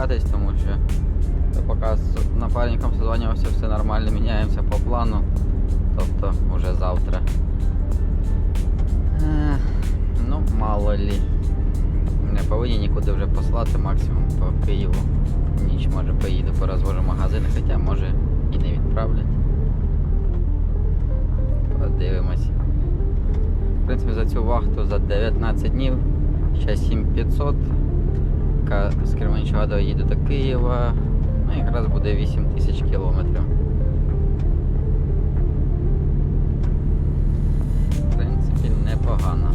Зарікатись, тому що поки з напарником созванювався, все нормально, міняємося по плану. Тобто вже завтра. Е, Ну, мало лі. Не повинні нікуди вже послати, максимум по Києву. Ніч може поїду, порозвожу магазини, хоча може і не відправлять. Подивимось. В принципі, за цю вахту за 19 днів ще 7500. Ка- З Кременчуга доїду до Києва. Ну, якраз буде 8 тисяч кілометрів. В принципі, непогано.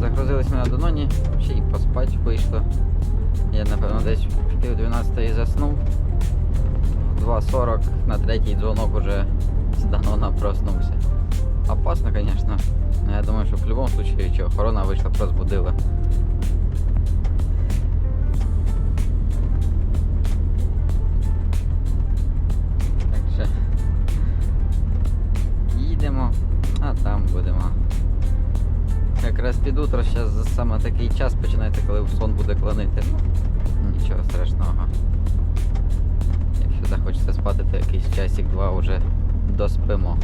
Загрузились ми на Дононі, ще й поспать вийшло. Я напевно десь пів 12 заснув. В 2.40 на третій дзвонок уже з Данона проснувся. Опасно, звісно. Я думаю, що в будь-якому чи охорона вийшла, розбудила. Так утро зараз саме такий час починається, коли сон буде клонити. Ну, нічого страшного. Якщо захочеться спати, то якийсь часик-два вже доспимо.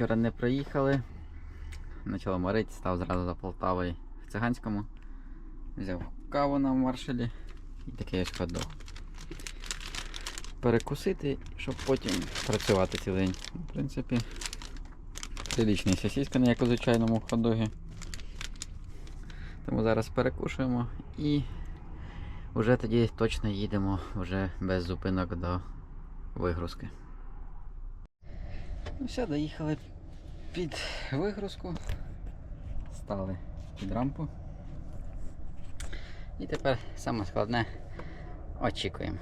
Вчора не проїхали. Почало морити, став зразу за Полтавою в циганському. Взяв каву на маршалі і такий ось ходок. Перекусити, щоб потім працювати цілий день. В принципі, приличний сосиска, не як у звичайному ходогі. Тому зараз перекушуємо і вже тоді точно їдемо вже без зупинок до вигрузки. Ну все, доїхали під вигрузку. Стали під рампу. І тепер саме складне очікуємо.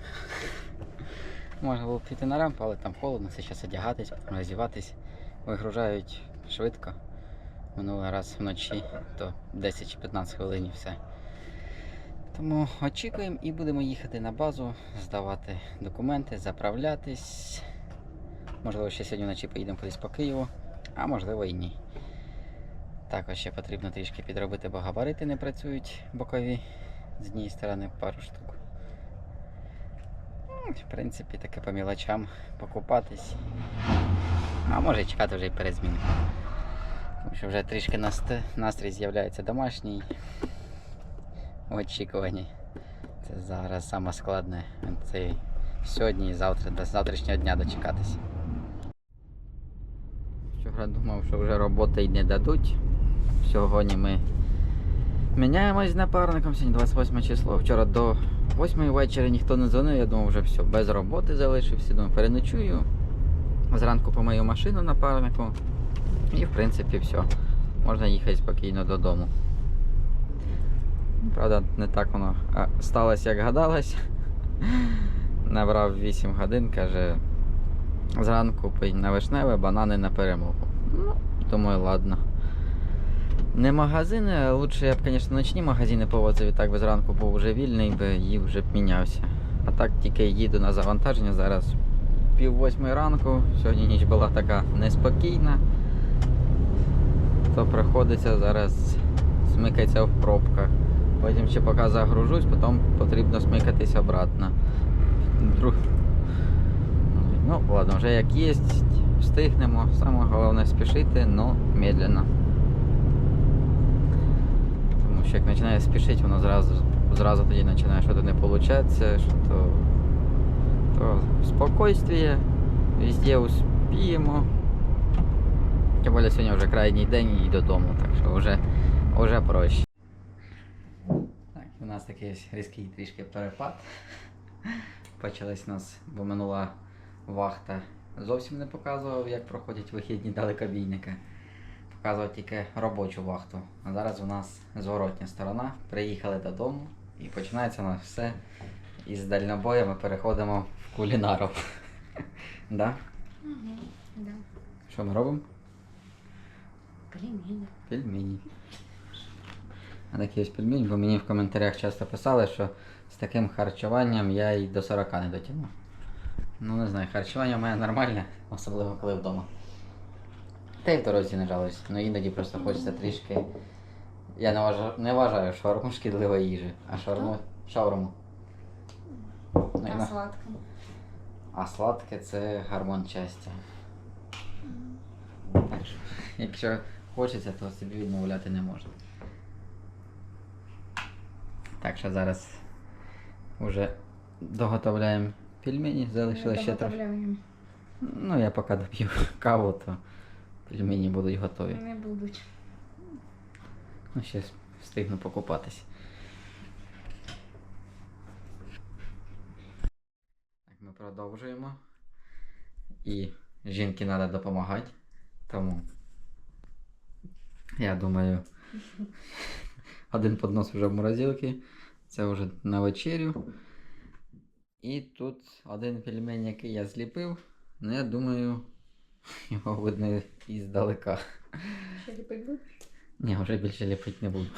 Можна було піти на рампу, але там холодно, це зараз одягатись, потім роздіватись. Вигружають швидко. Минулий раз вночі, то 10 чи 15 хвилин і все. Тому очікуємо і будемо їхати на базу, здавати документи, заправлятись. Можливо, ще сьогодні вночі поїдемо кудись по Києву, а можливо і ні. Також ще потрібно трішки підробити, бо габарити не працюють бокові з однієї сторони пару штук. Ну, В принципі, таке по мілочам покупатись. А може чекати вже й перезмінку. Тому що вже трішки наст- настрій з'являється домашній. Очікуванні. Це зараз саме складне. Це сьогодні і завтра, до завтрашнього дня дочекатись. Вчора думав, що вже роботи й не дадуть. Сьогодні ми міняємось з напарником, сьогодні 28 число. Вчора до 8 вечора ніхто не дзвонив, я думав, вже все, без роботи залишився. Думаю, переночую. Зранку помию машину напарнику. І в принципі все. Можна їхати спокійно додому. Правда, не так воно сталося, як гадалось. Набрав 8 годин, каже, зранку пий на вишневе, банани на перемогу. Ну, думаю, ладно. Не магазини, лучше я б, звісно, ночні магазини повозив і так би зранку був вже вільний, би і вже б мінявся. А так тільки їду на завантаження зараз пів восьмої ранку. Сьогодні ніч була така неспокійна. То приходиться зараз смикатися в пробках. Потім ще поки загружусь, потім потрібно смикатись обратно. Друг... Ну, ладно, вже як є, встигнемо. Саме головне спішити, но медленно. Тому що як починає спішити, воно зразу, зразу тоді починає щось не виходить, що то, то спокійствие, везде успіємо. Тим більше сьогодні вже крайній день і додому, так що вже, вже проще. Так, у нас такий різкий трішки перепад. Почалась у нас, бо минула вахта. Зовсім не показував, як проходять вихідні далекобійника. Показував тільки робочу вахту. А зараз у нас зворотня сторона. Приїхали додому і починається у нас все із дальнобою. Ми переходимо в кулінаров. да? Угу. Да. Що ми робимо? Пельмени. Пельмені. А такі ось пельмені, бо мені в коментарях часто писали, що з таким харчуванням я й до 40 не дотягну. Ну не знаю, харчування в мене нормальне, особливо коли вдома. Та й в дорозі не жалуюсь. Ну іноді просто хочеться трішки. Я не вважаю, не вважаю шаурму шкідливої їжі, а шаурму шаурму. Ну, А на- сладкое? А сладке це гармон щастя. Так що, якщо хочеться, то собі відмовляти не можна. Так що зараз вже доготовляємо пельмені, залишилося ще трохи. Ну, я поки доп'ю каву, то пельмені будуть готові. Не будуть. Ну, ще встигну покупатись. Так, ми продовжуємо. І жінки треба допомагати. Тому я думаю, один поднос вже в морозилці. Це вже на вечерю. І тут один пельмень, який я зліпив. Ну, я думаю, його видно і здалека. Що ліпить будеш? Ні, вже більше ліпити не буду.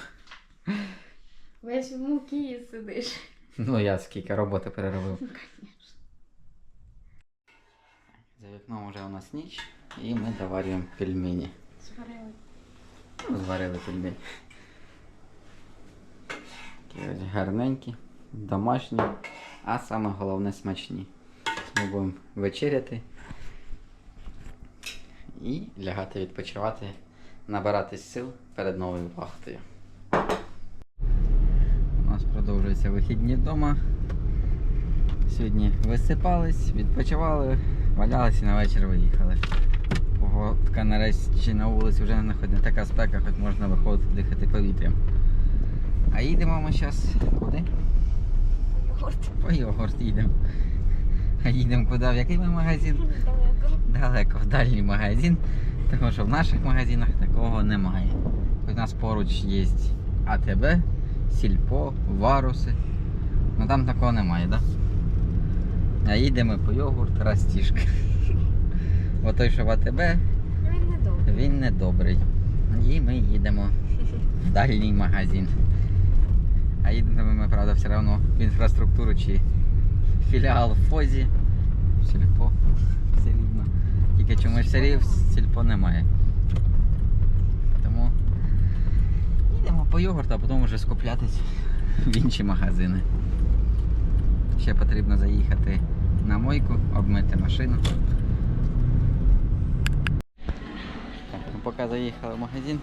Весь в муки сидиш. Ну, я скільки роботи переробив. Ну, конечно. За вікном вже у нас ніч, і ми доварюємо пельмені. Сварили. Ну, Зварили пельмені. Такі ось гарненькі, домашні, а саме головне смачні. Ми будемо вечеряти і лягати відпочивати, набиратись сил перед новою вахтою. У нас продовжуються вихідні вдома. Сьогодні висипались, відпочивали, валялися і на вечір виїхали. Погодка нарешті на вулиці вже не хоч не така спека, хоч можна виходити дихати повітрям. А їдемо ми зараз куди? Йогурт. По йогурт їдемо. А їдемо куди? В який ми магазин? Далеко. Далеко в дальній магазин, тому що в наших магазинах такого немає. У нас поруч є АТБ, Сільпо, Варуси. Ну там такого немає, так? Да? А їдемо по йогурт Растішка. Бо той, що в АТБ, Він не добрий. він не добрий. І ми їдемо в дальній магазин. А їдемо ми, правда, все одно в інфраструктуру чи філіал в Фозі. Сільпо. Все рівно. Тільки чомусь в селі сільпо немає. Тому їдемо по йогурт, а потім вже скуплятись в інші магазини. Ще потрібно заїхати на мойку, обмити машину. Так, ну поки заїхали в магазин,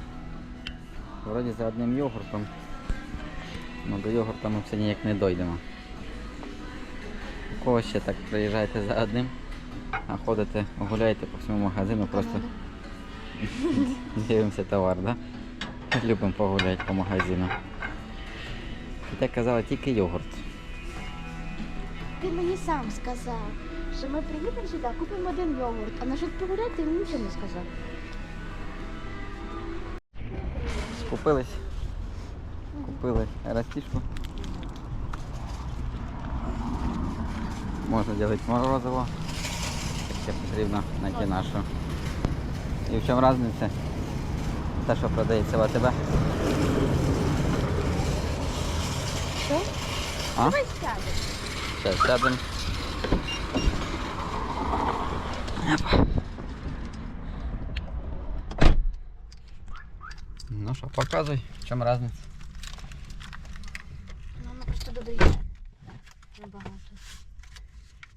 вроді за одним йогуртом. Ну до йогурта ми все ніяк не дойдемо. У кого ще так приїжджаєте за одним, а ходите, гуляєте по всьому магазину, просто дивимося товар, да? Любимо погуляти по магазину. Хоча казали тільки йогурт. Ти мені сам сказав, що ми приїдемо сюди, купимо один йогурт, а насчет погуляти ти мені нічого не сказав. Скупились. Купили растишку. Можна робити морозиво. Ще потрібно знайти нашу. І в чому різниця? Те, що продається в АТБ. Що? А? Давай сядемо. Зараз сядемо. Ну що, показуй, в чому різниця? Ну, воно просто додає. Небагато.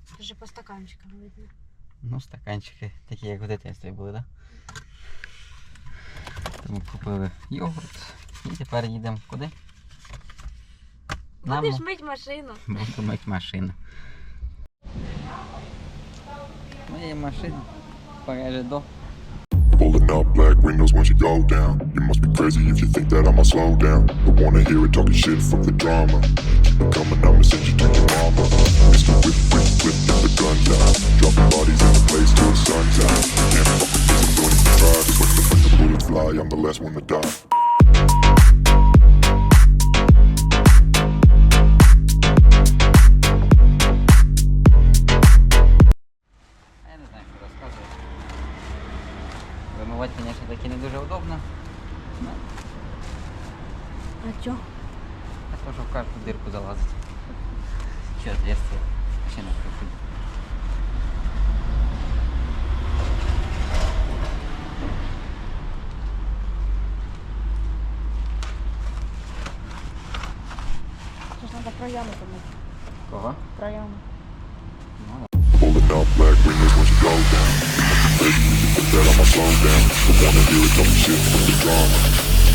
Це вже по стаканчикам видно. Ну, стаканчики такі, як в дитинстві були, так? Да? Тому купили йогурт і тепер їдемо куди? Нам... Будеш мить машину. Буду мить машину. Моя машина покаже до. Black windows once you go down. You must be crazy if you think that I'ma slow down. Don't wanna hear it talking shit from the drama. Keep it coming, I'ma send you to your mama. Mr. Whip, whip, whip, get the guns out. Dropping bodies in the place till the sun's out. Can't fuck with this, I'm going to try. Just the bullets fly, I'm the last one to die. А то, що в кожну дирку залазить. Що, отверстие? Ще не приходить. Що ж треба проями помити. Кого? Проями. Ну, Pulling up black windows once you go down. When you put that on my slow down. Don't wanna hear it talking shit from the drama.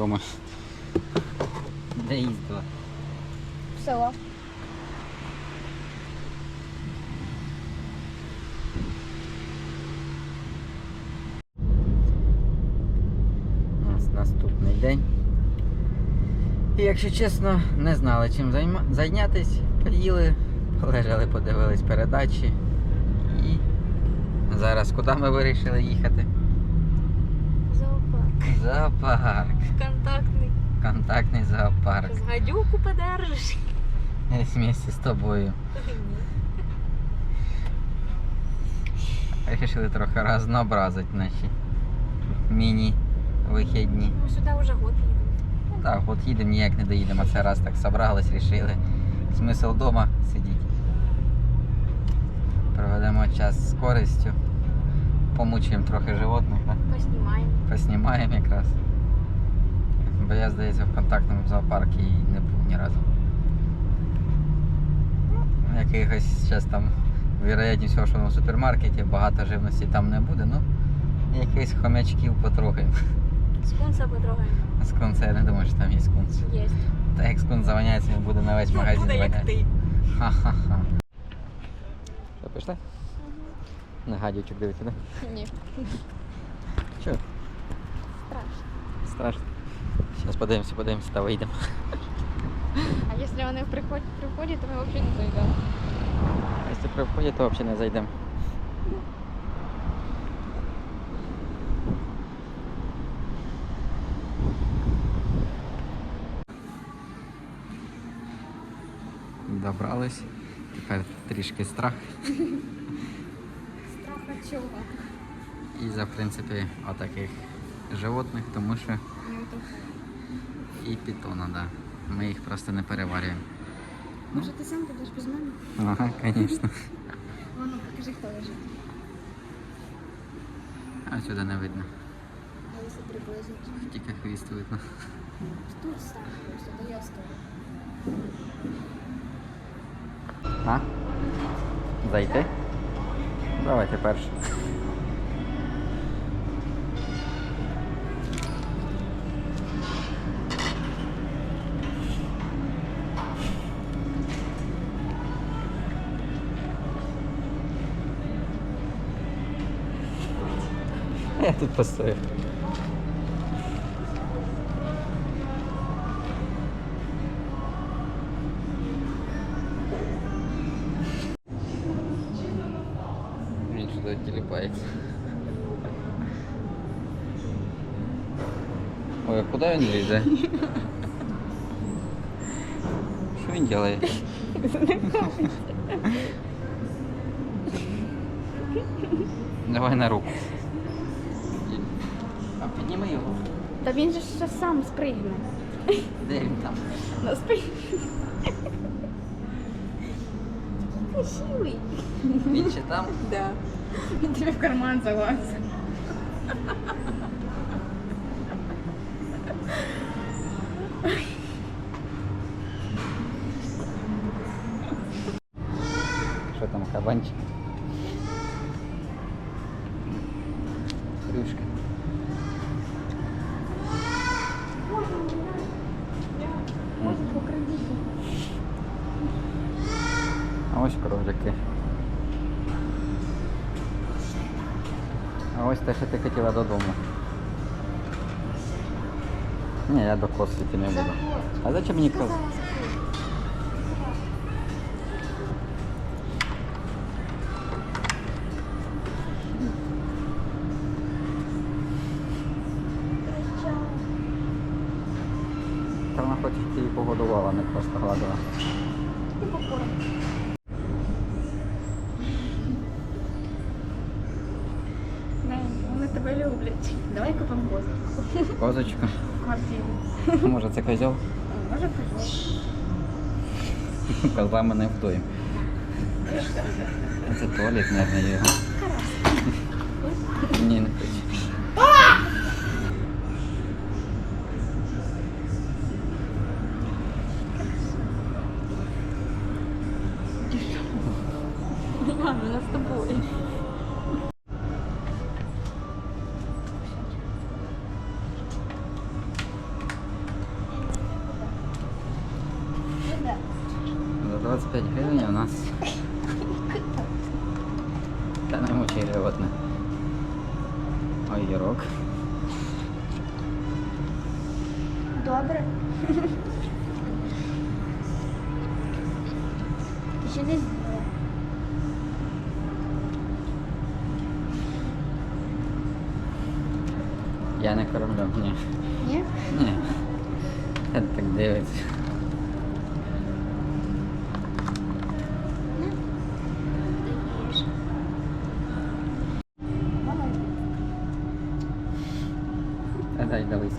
прийоми. Де їздила? Село. У нас наступний день. І якщо чесно, не знали чим займа... зайнятися. Поїли, полежали, подивились передачі. І зараз куди ми вирішили їхати? Зоопарк. Контактний. Контактний зоопарк. З гадюку подержиш. Вместе з тобою. Вирішили трохи разнообразити наші міні-вихідні. Ми сюди вже год їдемо. Ну так, от їдемо, ніяк не доїдемо. Це раз так собрались, рішили. Смисл вдома сидіти. Проведемо час з користю. Помучуємо трохи животних, да? Поснімаємо. поснімаємо якраз. Бо я, здається, в контактному зоопарку і не був ні разу. Ну, Якихось зараз там, вероятність всього, що в супермаркеті багато живності там не буде, ну якихось хомячків потрогаємо. Скунса потрогаємо. Скунс, я не думаю, що там є скунс. Є. Та як скунс заваняється, він буде на весь магазин Буде як ти. Ха-ха-ха. Що, пішли? На гадючок дивитися, так? Ні. Чого? Страшно. Страшно. Зараз подивимося, подивимося та вийдемо. А якщо вони в приході, при то ми взагалі не зайдемо. А Якщо при вході, то взагалі не зайдемо. Добрались. Тепер трішки. Страх від чого? І за в принципі отаких животних, тому що і питона, да. Ми їх просто не переварюємо. Може ти сам підеш без мене? Ага, звісно. Воно, покажи, хто лежить. А сюди не видно. А якщо приблизити? Тільки хвіст видно. Тут став просто, до я стою. А? Зайти? Давайте перше. тут постою. Він сюди тіліпається. Ой, а куди він лізе? Що він робить? Давай на руку. А підніми його. Та він же ще сам спригне. Де він там? На сприг. Красивий. Він ще там? Да. Він тобі в карман залазить. Що там, кабанчик? Коси йти не буду. А зачем мені коз? Та вона хоч ти її погодувала, не просто гладила. Вони тебе люблять. Давай купимо. Козочку. Квартиру. Може це козьол? Може козьол. Козла ми не вдоїмо. Це туалет, мабуть, його. Ні, не хочу. 25 гривень у нас. Та не мучай животне. Огірок. Добре. Ще не з'їла. Я не кормлю, ні. Ні? Ні. Я так дивиться. Ти їш. Молодець. Та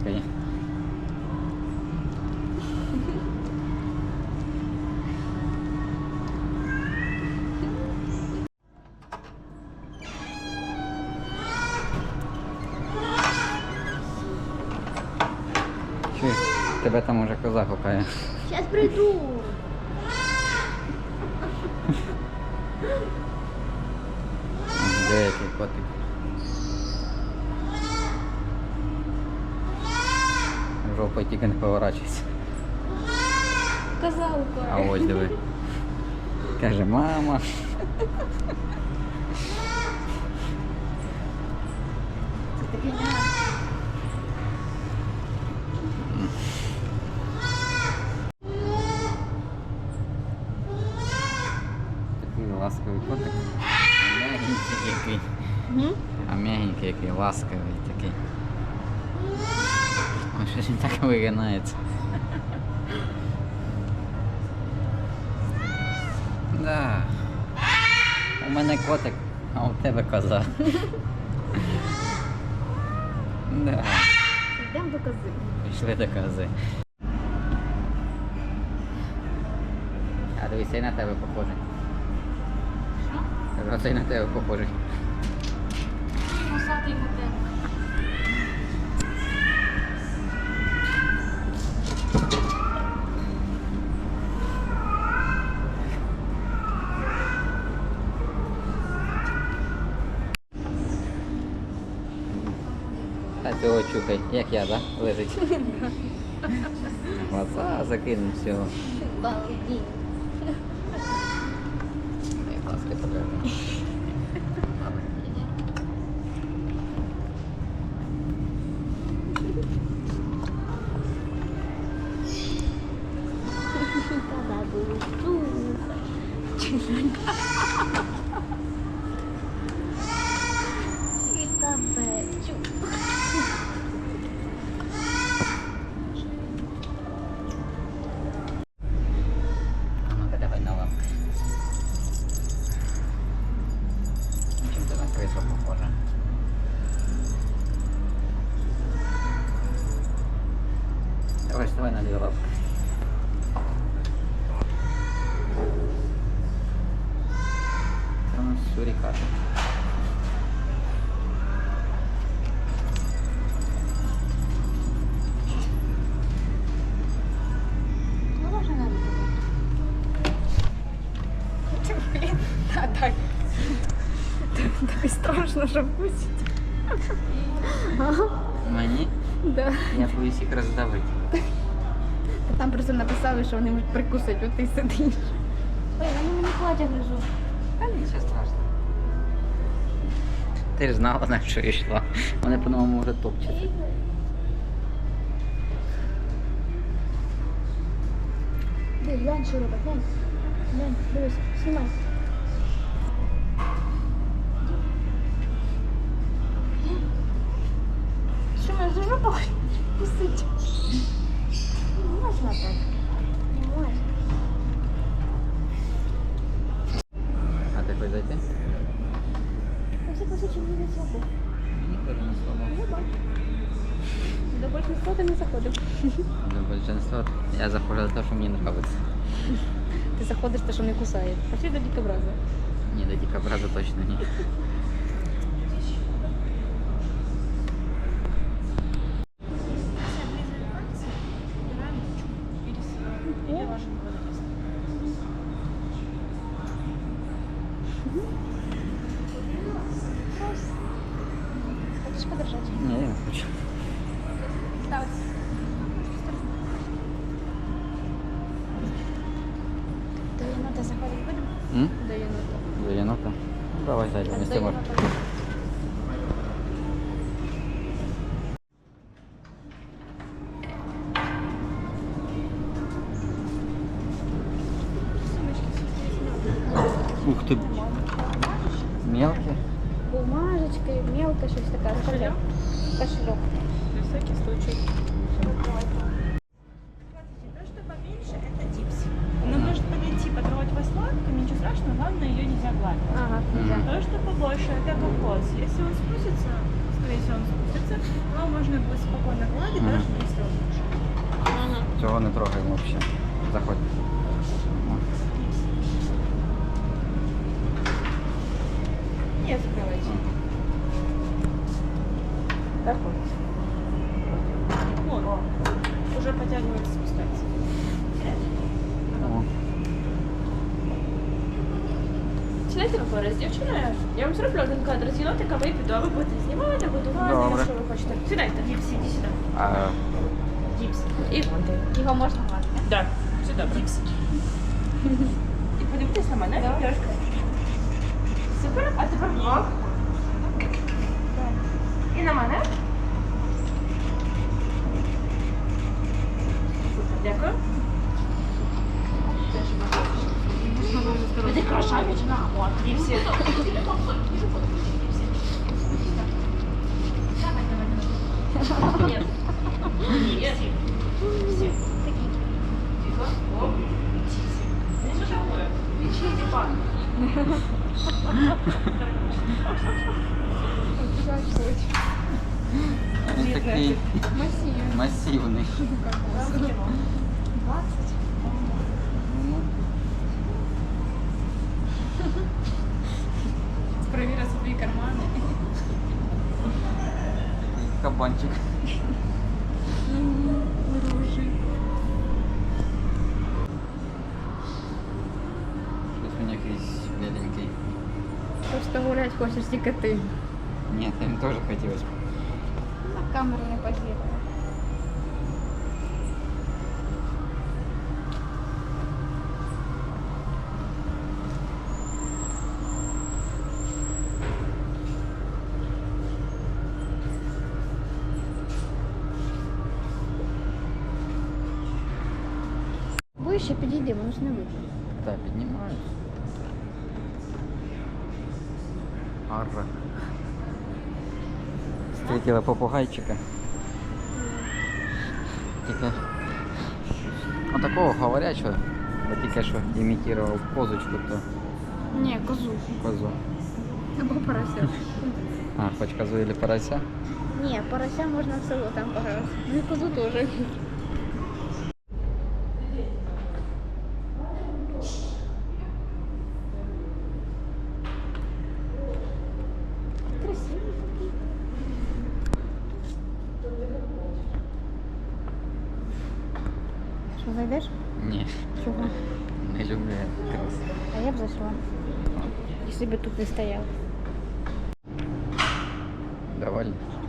Чуєш, тебе там уже коза гукає. Сейчас приду. Тільки не поворачуйся. Коза А ось диви. Каже, мама. Такий ласковий котик. А м'ягенький який. А м'ягенький який, ласковий такий. Ой, щось він так вигинається. Да. У мене котик, а у тебе коза. Да. Йдемо до кози. Пішли до кози. А дивись, цей на тебе похожий. Що? Оцей на тебе похожий. Носатий котел. Чухай, як я, да? Лежить. Глаза закинемо всього. Балдін. Я ласки покажу. Що вкусить. Мені? Да. Я боюсь їх роздавити. Там просто написали, що вони можуть прикусити, от ти сидиш. Ой, вони мені плаття гризу. Та нічого страшного. Ти ж знала, на що йшла. Вони по-новому вже топчаться. Диви, глянь, що робить, глянь. Глянь, дивись, знімай. До большинства ти не заходив. До большинства я заходжу за те, що мені подобається. Ти заходиш, те, що не кусає. Пошли до дикобраза. Ні, до дикобраза точно ні. На пораз, дівчина. Я вам зроблю один кадр з єнотика, ви піду, а ви будете знімати, будувати, Добре. що ви хочете. Сідайте, Діпсі, іди сюди. А, Діпсі. І вон. Його можна гладити? Так, все добре. Діпсі. І подивитись на мене, пірашка. Супер, а тепер вдвох. І на мене. Супер, дякую. красавица. Не все. Нет. Нет. 20. Кабанчик. Щось він якийсь біленький. Просто гулять хочеш тільки ти. Ні, їм теж хотілося. На камеру не позірую. Ближче підійди, воно ж не видно. Так, піднімаю. Арра. Встретила попугайчика. Тільки отакого говорячого, бо тільки що імітував козочку, то Ні, козу. козу. Або порося. А, хоч козу или порося? Ні, порося можна в село там пограти. Ну і козу теж. Nahuel.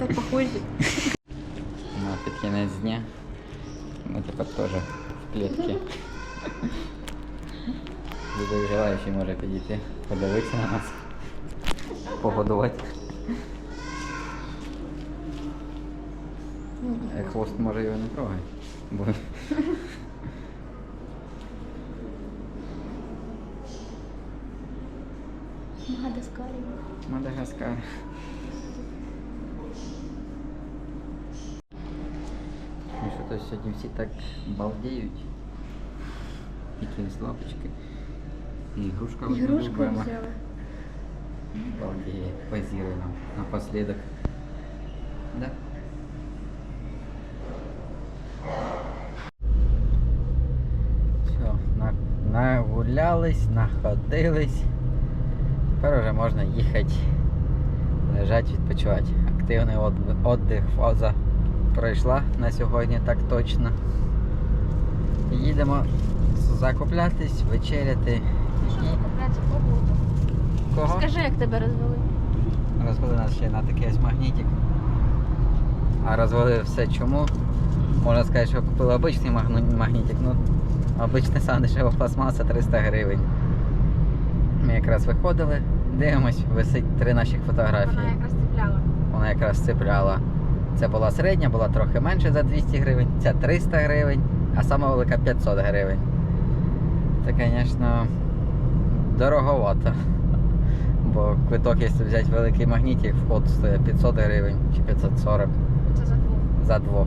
Так похожі. Ну, під кінець дня. Ми тепер теж в клітці. Любий желаючий може підійти, подивитися на нас, погодувати. Е, Хвост може його не трогай. Бо Мадагаскарі. Мадагаскар. сьогодні всі так балдіють. Якісь лапочки. І ігрушка одна Ігрушку любима. взяла. Балдеє, позируй нам напоследок. Да? Все, на, нагулялись, находились. Тепер вже можна їхати, лежати, відпочивати. Активний от- отдих, фаза Пройшла на сьогодні так точно. Їдемо закуплятись, вечеряти. Що купляти погоду? Кого? Скажи, як тебе розвели. Розвели нас ще на такий ось магнітик. А розвели все чому? Можна сказати, що купили обичний магнітик. Ну, обичний сам дешева пластмаса 300 гривень. Ми якраз виходили, дивимось, висить три наших фотографії. Вона якраз цепляла. Вона якраз цепляла. Це була середня, була трохи менше за 200 гривень, ця 300 гривень, а сама велика 500 гривень. Це, звісно, дороговато. Бо квиток, якщо взяти великий магнітик, вход стоїть 500 гривень чи 540 Це за двох. за двох.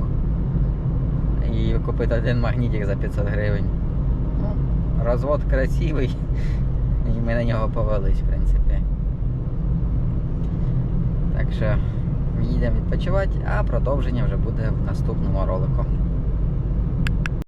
І купити один магнітик за 500 гривень. Ну, розвод красивий. І ми на нього повелись, в принципі. Так що їдемо відпочивати, а продовження вже буде в наступному ролику.